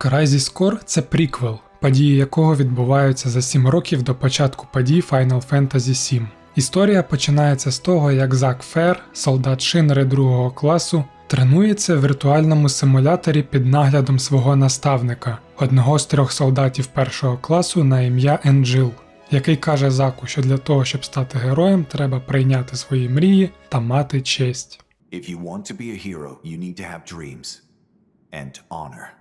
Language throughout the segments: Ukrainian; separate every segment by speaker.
Speaker 1: Crysis Core – це приквел, події якого відбуваються за 7 років до початку подій Final Fantasy VII. Історія починається з того, як Зак Фер, солдат Шинри другого класу, тренується в віртуальному симуляторі під наглядом свого наставника, одного з трьох солдатів першого класу на ім'я Енджил, який каже Заку, що для того, щоб стати героєм, треба прийняти свої мрії та мати честь.
Speaker 2: If you want to be a hero, you need to have dreams and honor.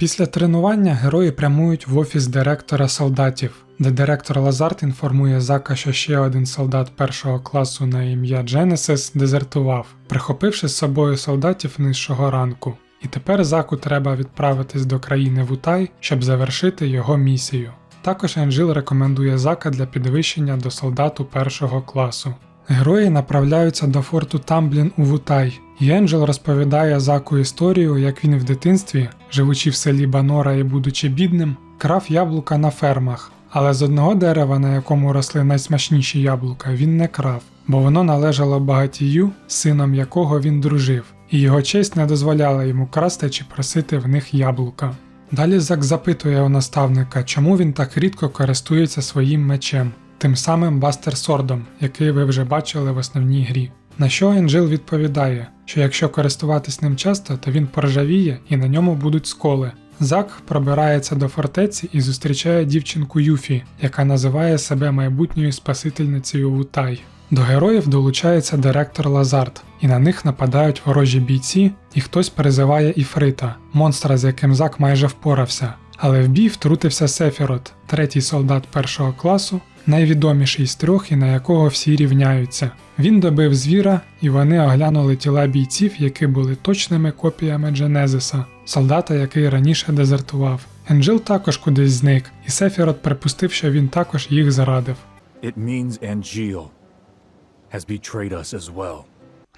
Speaker 1: Після тренування герої прямують в офіс директора солдатів, де директор Лазарт інформує Зака, що ще один солдат першого класу на ім'я Дженесис дезертував, прихопивши з собою солдатів нижчого ранку. І тепер Заку треба відправитись до країни Вутай, щоб завершити його місію. Також Енджил рекомендує Зака для підвищення до солдату першого класу. Герої направляються до форту Тамблін у Вутай, і Енджел розповідає Заку історію, як він в дитинстві, живучи в селі Банора і будучи бідним, крав яблука на фермах, але з одного дерева, на якому росли найсмачніші яблука, він не крав, бо воно належало багатію, сином якого він дружив, і його честь не дозволяла йому красти чи просити в них яблука. Далі Зак запитує у наставника, чому він так рідко користується своїм мечем, тим самим Бастер Сордом, який ви вже бачили в основній грі. На що Енджил відповідає, що якщо користуватись ним часто, то він поржавіє і на ньому будуть сколи. Зак пробирається до фортеці і зустрічає дівчинку Юфі, яка називає себе майбутньою спасительницею Вутай. До героїв долучається директор Лазарт, і на них нападають ворожі бійці, і хтось перезиває Іфрита, монстра, з яким Зак майже впорався. Але в бій втрутився Сефірот, третій солдат першого класу, найвідоміший з трьох і на якого всі рівняються. Він добив звіра, і вони оглянули тіла бійців, які були точними копіями Дженезиса, солдата, який раніше дезертував. Енджил також кудись зник, і Сефірот припустив, що він також їх зарадив.
Speaker 3: It means Angeal has betrayed us as well.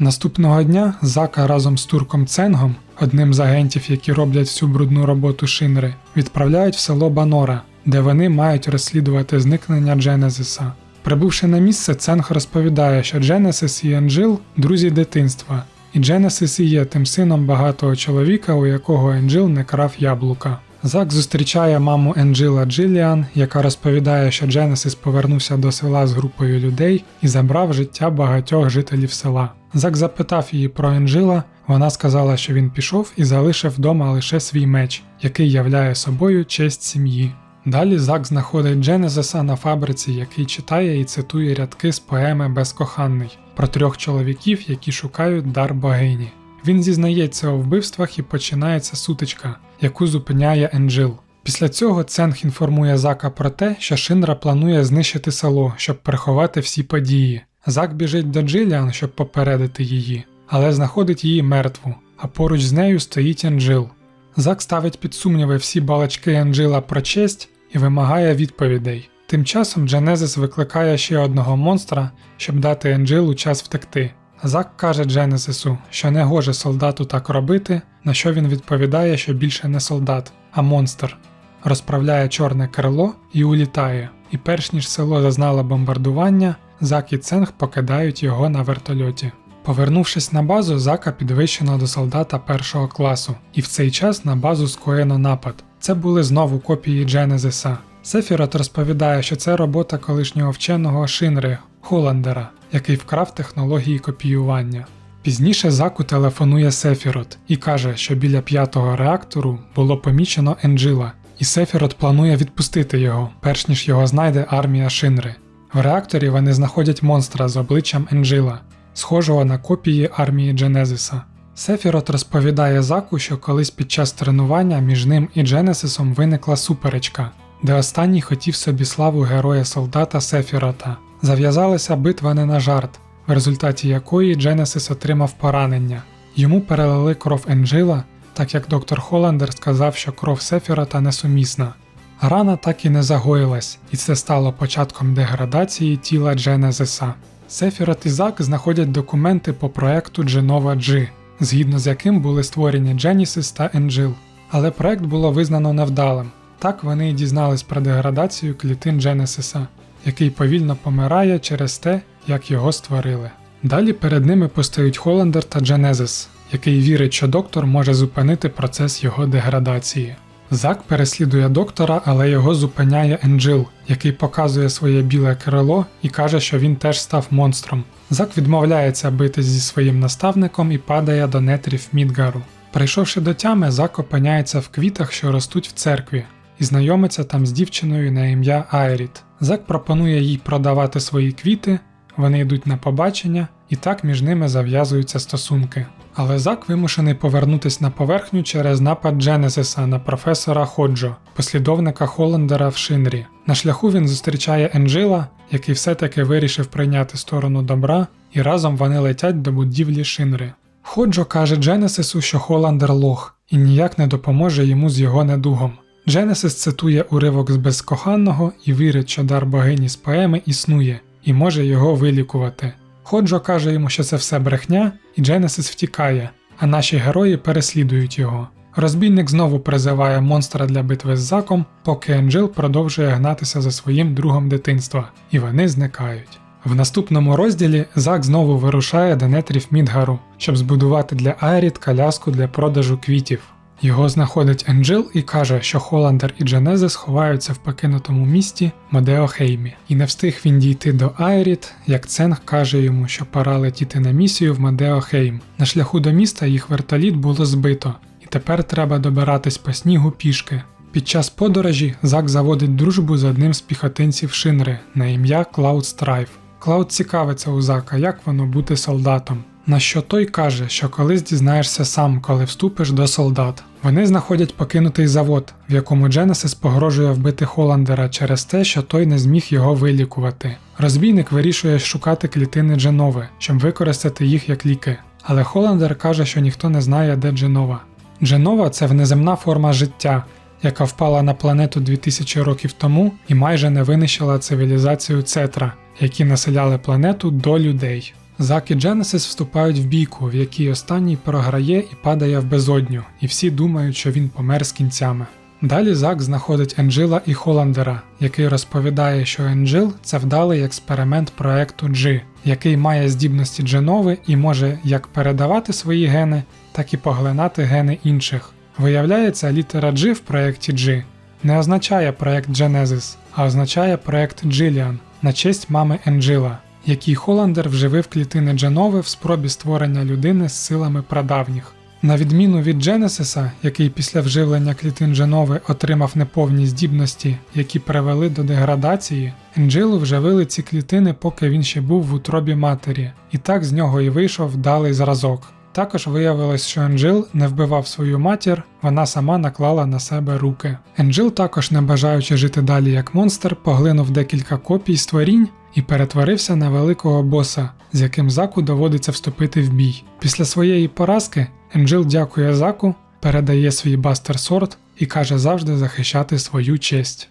Speaker 1: Наступного дня Зака разом з турком Ценгом, одним з агентів, які роблять всю брудну роботу Шинри, відправляють в село Банора, де вони мають розслідувати зникнення Дженезиса. Прибувши на місце, Ценг розповідає, що Дженесис і Енджил друзі дитинства, і Дженесис і є тим сином багатого чоловіка, у якого Енджил не крав яблука. Зак зустрічає маму Енджила Джиліан, яка розповідає, що Дженесис повернувся до села з групою людей і забрав життя багатьох жителів села. Зак запитав її про Енджила, вона сказала, що він пішов і залишив вдома лише свій меч, який являє собою честь сім'ї. Далі Зак знаходить Дженезиса на фабриці, який читає і цитує рядки з поеми Безкоханний про трьох чоловіків, які шукають дар богині. Він зізнається у вбивствах і починається сутичка, яку зупиняє Енджил. Після цього Ценг інформує Зака про те, що Шинра планує знищити село, щоб приховати всі події. Зак біжить до Джиліан, щоб попередити її, але знаходить її мертву, а поруч з нею стоїть Енджил. Зак ставить під сумніви всі балачки Енджила про честь і вимагає відповідей. Тим часом Дженезис викликає ще одного монстра, щоб дати Енджилу час втекти. Зак каже Дженезису, що не гоже солдату так робити, на що він відповідає, що більше не солдат, а монстр. Розправляє чорне крило і улітає, і перш ніж село зазнало бомбардування, Зак і Ценг покидають його на вертольоті. Повернувшись на базу, Зака підвищено до солдата першого класу, і в цей час на базу скоєно напад. Це були знову копії Дженезиса. Сефірот розповідає, що це робота колишнього вченого Шинри Холландера, який вкрав технології копіювання. Пізніше Заку телефонує Сефірот і каже, що біля п'ятого реактору було помічено Енджила, і Сефірот планує відпустити його, перш ніж його знайде армія Шинри. В реакторі вони знаходять монстра з обличчям Енджила, схожого на копії армії Дженезиса. Сефірот розповідає Заку, що колись під час тренування між ним і Дженесисом виникла суперечка, де останній хотів собі славу героя солдата Сефірота. Зав'язалася битва не на жарт, в результаті якої Дженесис отримав поранення. Йому перелили кров Енджила, так як доктор Холландер сказав, що кров Сефірота несумісна. Рана так і не загоїлась, і це стало початком деградації тіла Дженезиса. Сефірот і Зак знаходять документи по проекту Genova G, згідно з яким були створені Дженісис та Енджил. Але проект було визнано невдалим. Так вони й дізнались про деградацію клітин Дженесиса, який повільно помирає через те, як його створили. Далі перед ними постають Холландер та Дженезис, який вірить, що доктор може зупинити процес його деградації. Зак переслідує доктора, але його зупиняє Енджил, який показує своє біле крило і каже, що він теж став монстром. Зак відмовляється битись зі своїм наставником і падає до нетрів Мідгару. Прийшовши до тями, Зак опиняється в квітах, що ростуть в церкві, і знайомиться там з дівчиною на ім'я Айріт. Зак пропонує їй продавати свої квіти, вони йдуть на побачення, і так між ними зав'язуються стосунки. Але Зак вимушений повернутися на поверхню через напад Дженезиса на професора Ходжо, послідовника Холландера в Шинрі. На шляху він зустрічає Енджила, який все-таки вирішив прийняти сторону добра, і разом вони летять до будівлі Шинри. Ходжо каже Дженесису, що Холландер лох і ніяк не допоможе йому з його недугом. Дженесис цитує уривок з безкоханого і вірить, що дар богині з поеми існує і може його вилікувати. Ходжо каже йому, що це все брехня, і Дженесис втікає, а наші герої переслідують його. Розбійник знову призиває монстра для битви з Заком, поки Енджил продовжує гнатися за своїм другом дитинства, і вони зникають. В наступному розділі Зак знову вирушає до нетрів Мідгару, щоб збудувати для Айріт коляску для продажу квітів. Його знаходить Енджил і каже, що Холландер і Дженезис ховаються в покинутому місті Мадеохеймі. І не встиг він дійти до Айріт, як Ценг каже йому, що пора летіти на місію в Мадеохейм. На шляху до міста їх вертоліт було збито, і тепер треба добиратись по снігу пішки. Під час подорожі Зак заводить дружбу з одним з піхотинців Шинри на ім'я Клауд Страйф. Клауд цікавиться у Зака, як воно бути солдатом. На що той каже, що колись дізнаєшся сам, коли вступиш до солдат. Вони знаходять покинутий завод, в якому Дженесис погрожує вбити Холландера через те, що той не зміг його вилікувати. Розбійник вирішує шукати клітини Дженови, щоб використати їх як ліки. Але Холландер каже, що ніхто не знає, де Дженова. Дженова це внеземна форма життя, яка впала на планету 2000 років тому і майже не винищила цивілізацію Цетра, які населяли планету до людей. Зак і Дженесис вступають в бійку, в якій останній програє і падає в безодню, і всі думають, що він помер з кінцями. Далі Зак знаходить Енджила і Холландера, який розповідає, що Енджил це вдалий експеримент проекту G, який має здібності Дженови і може як передавати свої гени, так і поглинати гени інших. Виявляється, літера G в проєкті G не означає проєкт Genesis, а означає проєкт Dжиліан на честь мами Енджила, який Холландер вживив клітини Дженови в спробі створення людини з силами прадавніх. На відміну від Дженесиса, який після вживлення клітин Дженови отримав неповні здібності, які привели до деградації, Енджилу вживили ці клітини, поки він ще був в утробі матері, і так з нього і вийшов вдалий зразок. Також виявилось, що Енджил не вбивав свою матір, вона сама наклала на себе руки. Енджил, також не бажаючи жити далі як монстр, поглинув декілька копій створінь і перетворився на великого боса, з яким Заку доводиться вступити в бій. Після своєї поразки Енджил дякує Заку, передає свій бастер сорт і каже завжди захищати свою честь.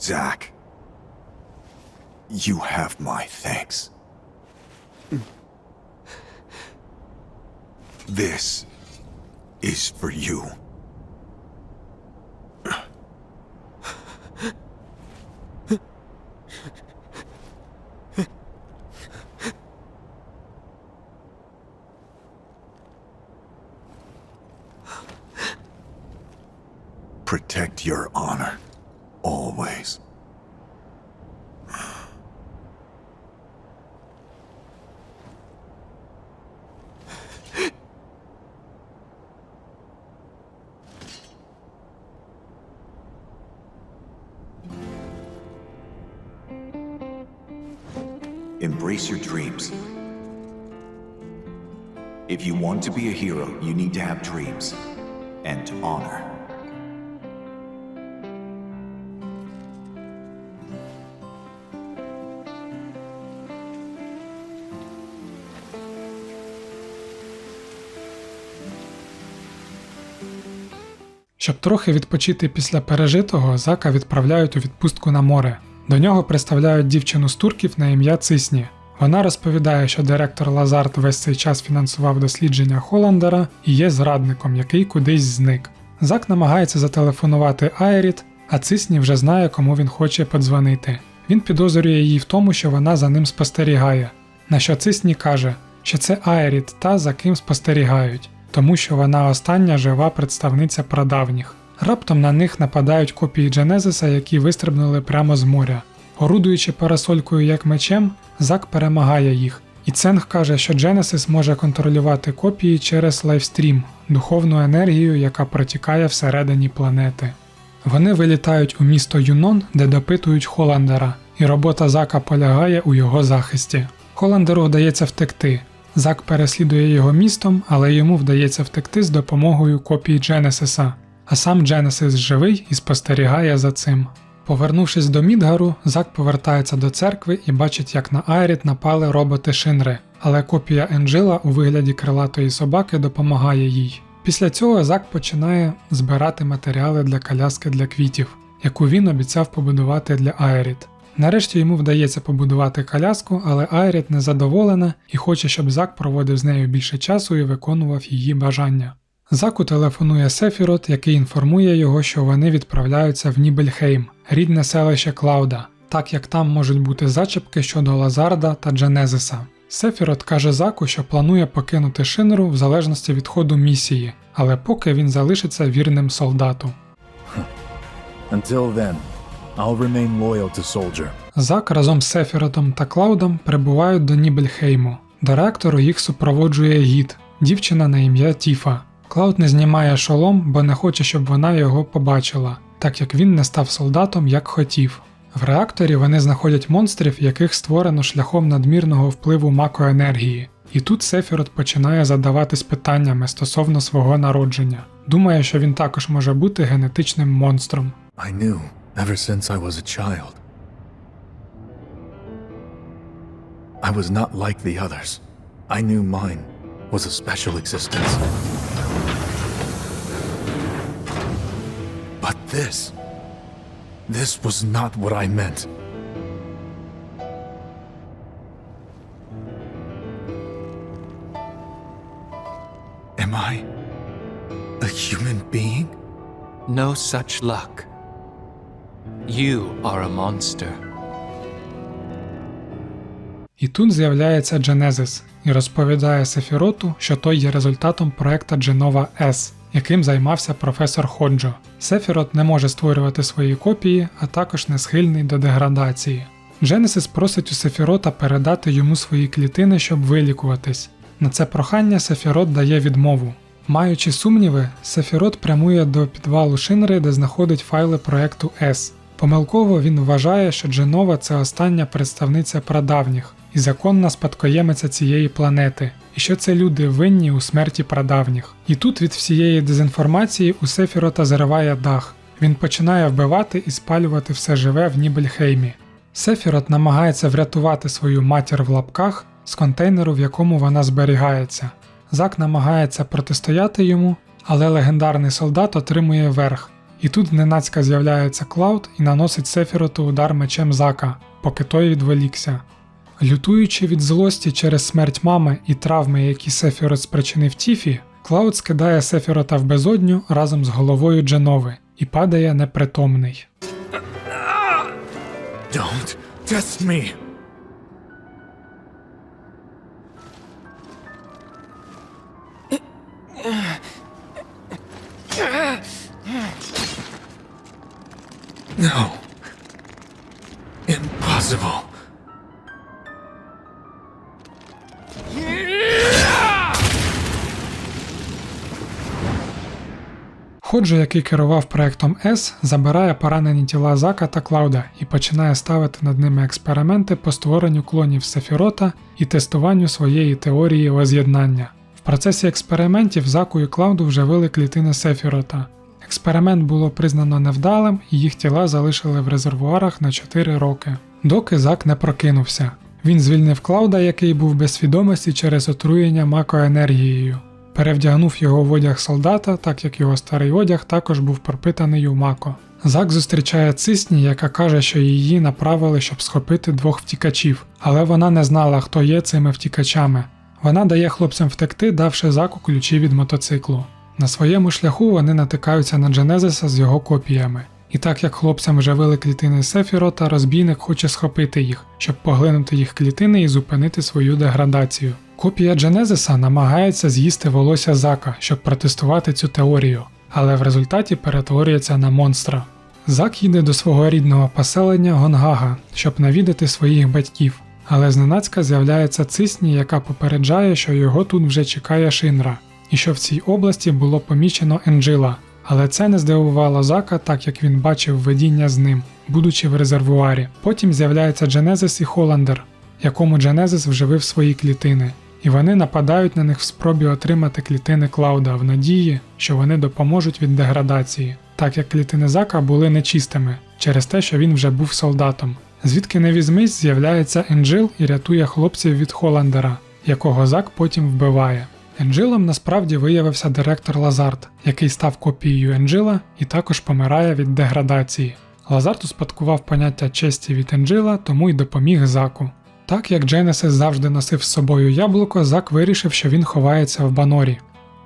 Speaker 2: Zack, you have my thanks. This is for you. Protect your honor. Always. Embrace your dreams. If you want to be a hero, you need to have dreams and honor.
Speaker 1: Щоб трохи відпочити після пережитого, Зака відправляють у відпустку на море. До нього представляють дівчину з турків на ім'я Цисні. Вона розповідає, що директор Лазарт весь цей час фінансував дослідження Холландера і є зрадником, який кудись зник. Зак намагається зателефонувати Айріт, а Цисні вже знає, кому він хоче подзвонити. Він підозрює її в тому, що вона за ним спостерігає. На що Цисні каже: що це Айріт та за ким спостерігають, тому що вона остання жива представниця прадавніх. Раптом на них нападають копії Дженезиса, які вистрибнули прямо з моря. Орудуючи парасолькою як мечем, Зак перемагає їх. І Ценг каже, що Дженесис може контролювати копії через лайвстрім, духовну енергію, яка протікає всередині планети. Вони вилітають у місто Юнон, де допитують Холандера, і робота Зака полягає у його захисті. Холандеру вдається втекти. Зак переслідує його містом, але йому вдається втекти з допомогою копії Дженесиса. А сам Дженесис живий і спостерігає за цим. Повернувшись до Мідгару, Зак повертається до церкви і бачить, як на Айріт напали роботи Шинри, але копія Енджила у вигляді крилатої собаки допомагає їй. Після цього Зак починає збирати матеріали для коляски для квітів, яку він обіцяв побудувати для Айріт. Нарешті йому вдається побудувати коляску, але Айріт незадоволена і хоче, щоб Зак проводив з нею більше часу і виконував її бажання. Заку телефонує Сефірот, який інформує його, що вони відправляються в Нібельхейм, рідне селище Клауда, так як там можуть бути зачепки щодо Лазарда та Дженезиса. Сефірот каже Заку, що планує покинути Шинру в залежності від ходу місії, але поки він залишиться вірним солдату.
Speaker 3: Until then, I'll remain loyal to Soldier.
Speaker 1: Зак разом з Сефіротом та Клаудом прибувають до Нібельхейму. До реактору їх супроводжує гід, дівчина на ім'я Тіфа. Клауд не знімає шолом, бо не хоче, щоб вона його побачила, так як він не став солдатом, як хотів. В реакторі вони знаходять монстрів, яких створено шляхом надмірного впливу макоенергії. І тут Сефірот починає задаватись питаннями стосовно свого народження. Думає, що він також може бути генетичним монстром.
Speaker 3: I knew ever since I was a child. I was not like the others. I knew mine was a special existence. But this. This was not what I meant. Am I a human being?
Speaker 4: No such luck. You are a monster.
Speaker 1: І тут з'являється Дженезис і розповідає Сефіроту, що той є результатом проекта Genova S, яким займався професор Ходжо. Сефірот не може створювати свої копії, а також не схильний до деградації. Дженесис просить у Сефірота передати йому свої клітини, щоб вилікуватись. На це прохання Сефірот дає відмову. Маючи сумніви, Сефірот прямує до підвалу Шинри, де знаходить файли проекту S. Помилково він вважає, що Дженова це остання представниця прадавніх і законна спадкоємиця цієї планети, і що це люди винні у смерті прадавніх. І тут від всієї дезінформації у Сефірота зриває дах. Він починає вбивати і спалювати все живе в Нібельхеймі. Сефірот намагається врятувати свою матір в лапках з контейнеру, в якому вона зберігається. Зак намагається протистояти йому, але легендарний солдат отримує верх. І тут зненацька з'являється Клауд і наносить Сефіроту удар мечем Зака, поки той відволікся. Лютуючи від злості через смерть мами і травми, які Сефірот спричинив Тіфі, Клауд скидає Сефірота в безодню разом з головою Дженови і падає непритомний.
Speaker 3: Don't test me!
Speaker 1: Ходжо, який керував проектом S, забирає поранені тіла Зака та Клауда і починає ставити над ними експерименти по створенню клонів Сефірота і тестуванню своєї теорії воз'єднання. В процесі експериментів Заку і Клауду вживили клітини Сефірота. Експеримент було признано невдалим, і їх тіла залишили в резервуарах на 4 роки, доки Зак не прокинувся. Він звільнив Клауда, який був без свідомості через отруєння макоенергією. Перевдягнув його в одяг солдата, так як його старий одяг також був пропитаний у мако. Зак зустрічає цисні, яка каже, що її направили, щоб схопити двох втікачів, але вона не знала, хто є цими втікачами. Вона дає хлопцям втекти, давши заку ключі від мотоциклу. На своєму шляху вони натикаються на Дженезиса з його копіями. І так як хлопцям вживили клітини Сефірота, розбійник хоче схопити їх, щоб поглинути їх клітини і зупинити свою деградацію. Копія Дженезиса намагається з'їсти волосся Зака, щоб протестувати цю теорію, але в результаті перетворюється на монстра. Зак їде до свого рідного поселення Гонгага, щоб навідати своїх батьків, але зненацька з'являється цисні, яка попереджає, що його тут вже чекає Шинра, і що в цій області було помічено Енджила. Але це не здивувало Зака, так як він бачив видіння з ним, будучи в резервуарі. Потім з'являється Дженезис і Холандер, якому Дженезис вживив свої клітини, і вони нападають на них в спробі отримати клітини Клауда в надії, що вони допоможуть від деградації, так як клітини Зака були нечистими через те, що він вже був солдатом. Звідки не візьмись, з'являється Енджил і рятує хлопців від Холандера, якого Зак потім вбиває. Енджилом насправді виявився директор Лазарт, який став копією Енджила і також помирає від деградації. Лазарт успадкував поняття честі від Енджила, тому й допоміг Заку. Так як Дженесис завжди носив з собою яблуко, Зак вирішив, що він ховається в Банорі.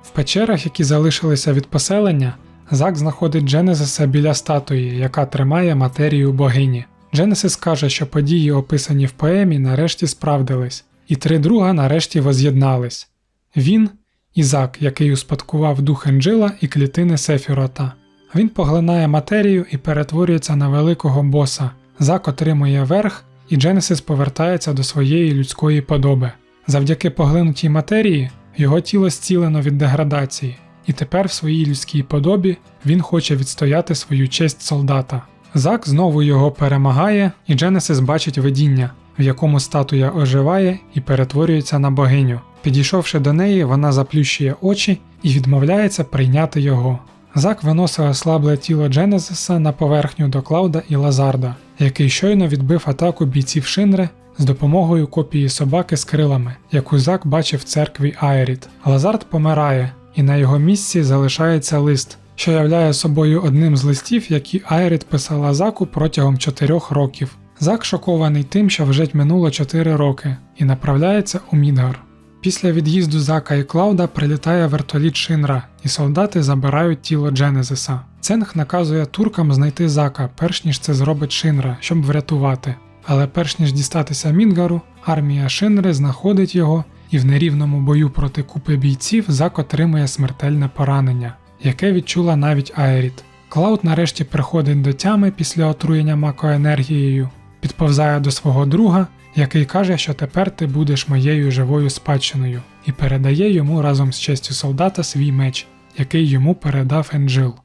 Speaker 1: В печерах, які залишилися від поселення, Зак знаходить Дженесиса біля статуї, яка тримає матерію богині. Дженесис каже, що події, описані в поемі, нарешті справдились, і три друга нарешті воз'єднались. Він і Зак, який успадкував дух Енджила і клітини Сефірота. Він поглинає матерію і перетворюється на великого боса. Зак отримує верх, і Дженесис повертається до своєї людської подоби. Завдяки поглинутій матерії його тіло зцілено від деградації, і тепер в своїй людській подобі він хоче відстояти свою честь солдата. Зак знову його перемагає, і Дженесис бачить видіння, в якому статуя оживає і перетворюється на богиню. Підійшовши до неї, вона заплющує очі і відмовляється прийняти його. Зак виносить ослабле тіло Дженезиса на поверхню до Клауда і Лазарда, який щойно відбив атаку бійців Шинри з допомогою копії собаки з крилами, яку Зак бачив в церкві Айріт. Лазард помирає, і на його місці залишається лист, що являє собою одним з листів, які Айріт писала Заку протягом чотирьох років. Зак шокований тим, що вже минуло 4 роки, і направляється у Мідгар. Після від'їзду Зака і Клауда прилітає вертоліт Шинра, і солдати забирають тіло Дженезиса. Ценг наказує туркам знайти Зака, перш ніж це зробить Шинра, щоб врятувати. Але перш ніж дістатися Мінгару, армія Шинри знаходить його, і в нерівному бою проти купи бійців Зак отримує смертельне поранення, яке відчула навіть Айріт. Клауд нарешті приходить до тями після отруєння макоенергією, підповзає до свого друга, який каже, що тепер ти будеш моєю живою спадщиною, і передає йому разом з честю солдата свій меч, який йому передав Енджил.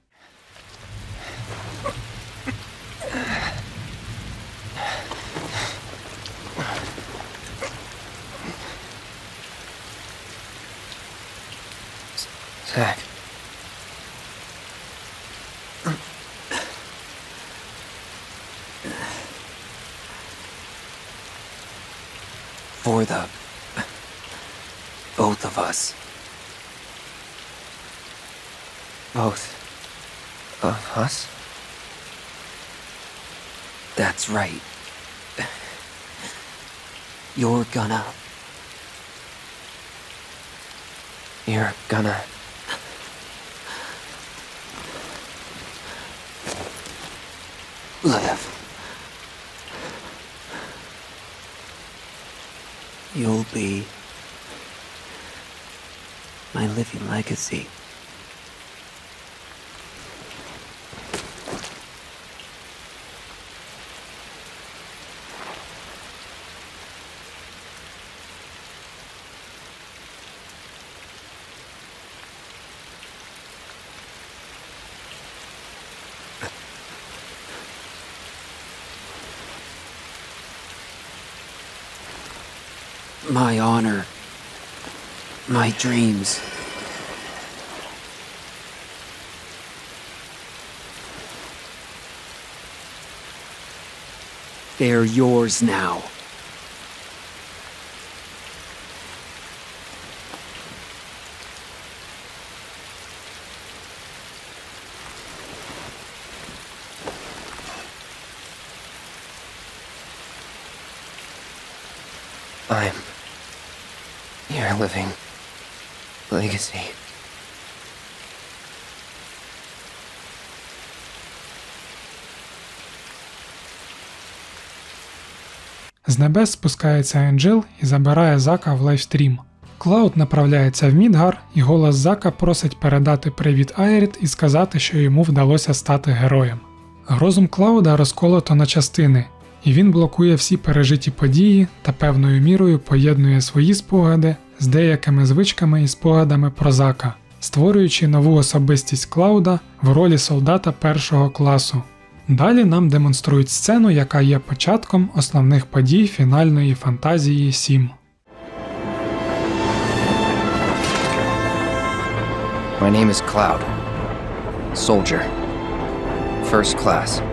Speaker 5: Both of uh, us? That's right. You're gonna. You're gonna. live. You'll be my living legacy. My honor. My dreams. They're yours now. I'm your living legacy.
Speaker 1: З небес спускається Енджил і забирає Зака в лайвстрім. Клауд направляється в Мідгар, і голос Зака просить передати привіт Айріт і сказати, що йому вдалося стати героєм. Розум Клауда розколото на частини, і він блокує всі пережиті події та певною мірою поєднує свої спогади з деякими звичками і спогадами про Зака, створюючи нову особистість Клауда в ролі солдата першого класу. Далі нам демонструють сцену, яка є початком основних подій фінальної фантазії 7.
Speaker 5: My name is Cloud. Soldier. First class.